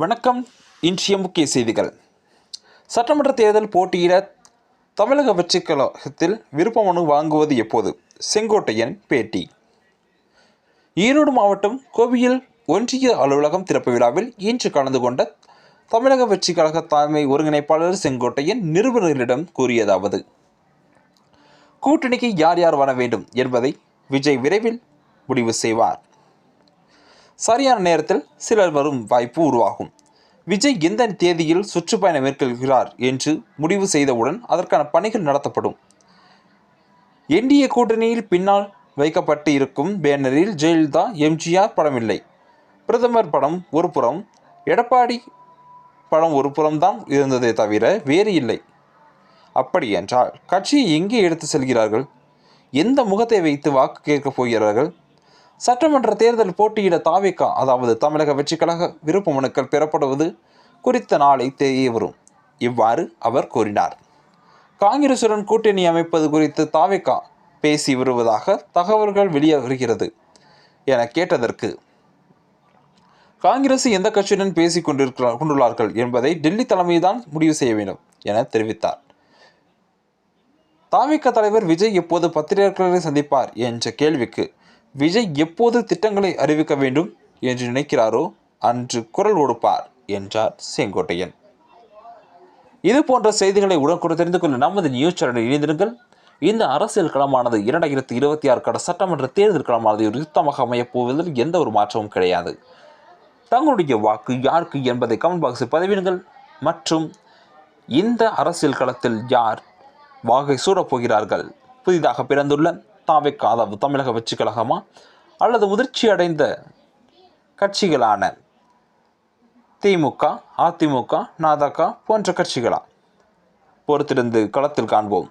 வணக்கம். இன்றைய முக்கிய செய்திகள். சட்டமன்ற தேர்தல் போட்டியிட தமிழக வெற்றிக் கழகத்தில் விருப்ப மனு வாங்குவது எப்போது? செங்கோட்டையன் பேட்டி. ஈரோடு மாவட்டம் கோவையில் ஒன்றிய அலுவலகம் திறப்பு விழாவில் இன்று கலந்து கொண்ட தமிழக வெற்றிக் கழக தலைமை ஒருங்கிணைப்பாளர் செங்கோட்டையன் நிருபர்களிடம் கூறியதாவது கூட்டணிக்கு யார் யார் வர வேண்டும் என்பதை விஜய் விரைவில் முடிவு செய்வார். சரியான நேரத்தில் சிலர் வரும் வாய்ப்பு உருவாகும். விஜய் எந்த தேதியில் சுற்றுப்பயணம் மேற்கொள்கிறார் என்று முடிவு செய்தவுடன் அதற்கான பணிகள் நடத்தப்படும். என்டிஏ கூட்டணியில் பின்னால் வைக்கப்பட்டு இருக்கும் பேனரில் ஜெயலலிதா எம்ஜிஆர் படமில்லை. பிரதமர் படம் ஒரு புறம் எடப்பாடி படம் ஒரு புறம்தான் இருந்ததே தவிர வேறு இல்லை. அப்படி என்றால் கட்சியை எங்கே எடுத்து செல்கிறார்கள்? எந்த முகத்தை வைத்து வாக்கு கேட்கப் போகிறார்கள்? சட்டமன்ற தேர்தல் போட்டியிட தாவேக்கா அதாவது தமிழக வெற்றிக் கழக விருப்ப மனுக்கள் பெறப்படுவது குறித்த நாளை தெரிய வரும். இவ்வாறு அவர் கூறினார். காங்கிரசுடன் கூட்டணி அமைப்பது குறித்து தாவேக்கா பேசி வருவதாக தகவல்கள் வெளியாகிறது என கேட்டதற்கு காங்கிரஸ் எந்த கட்சியுடன் பேசிக் கொண்டிருக்கிறார் கொண்டுள்ளார்கள் என்பதை டெல்லி தலைமைதான் முடிவு செய்ய வேண்டும் என தெரிவித்தார். தாவிக தலைவர் விஜய் எப்போது பத்திரிகையாளர்களை சந்திப்பார் என்ற கேள்விக்கு விஜய் எப்போது திட்டங்களை அறிவிக்க வேண்டும் என்று நினைக்கிறாரோ அன்று குரல் கொடுப்பார் என்றார் செங்கோட்டையன். இது போன்ற செய்திகளை உடனுக்குடன் தெரிந்து கொள்ள நமது நியூஸ் சேனலில் இணைந்திருங்கள். இந்த அரசியல் களமானது இரண்டாயிரத்தி இருபத்தி ஆறு கட சட்டமன்ற தேர்தல் களமானது ஒரு யுத்தமாக அமையப் போவதில் எந்த ஒரு மாற்றமும் கிடையாது. தங்களுடைய வாக்கு யாருக்கு என்பதை கமெண்ட் பாக்ஸில் பதிவிடுங்கள். மற்றும் இந்த அரசியல் களத்தில் யார் வாகை சூடப் போகிறார்கள்? புதிதாக பிறந்துள்ள தாவைக்கு அதாவது தமிழக வெற்றி கழகமா? அல்லது முதிர்ச்சி அடைந்த கட்சிகளான திமுக அதிமுக நாதக போன்ற கட்சிகளா? பொறுத்திருந்து களத்தில் காண்போம்.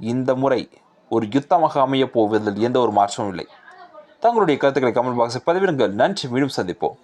இந்த முறை ஒரு யுத்தமாக அமையப் போவதில் எந்த ஒரு மாற்றமும் இல்லை. தங்களுடைய கருத்துக்களை கமெண்ட் பாக்ஸில் பதிவிடுங்கள். நன்றி. மீண்டும் சந்திப்போம்.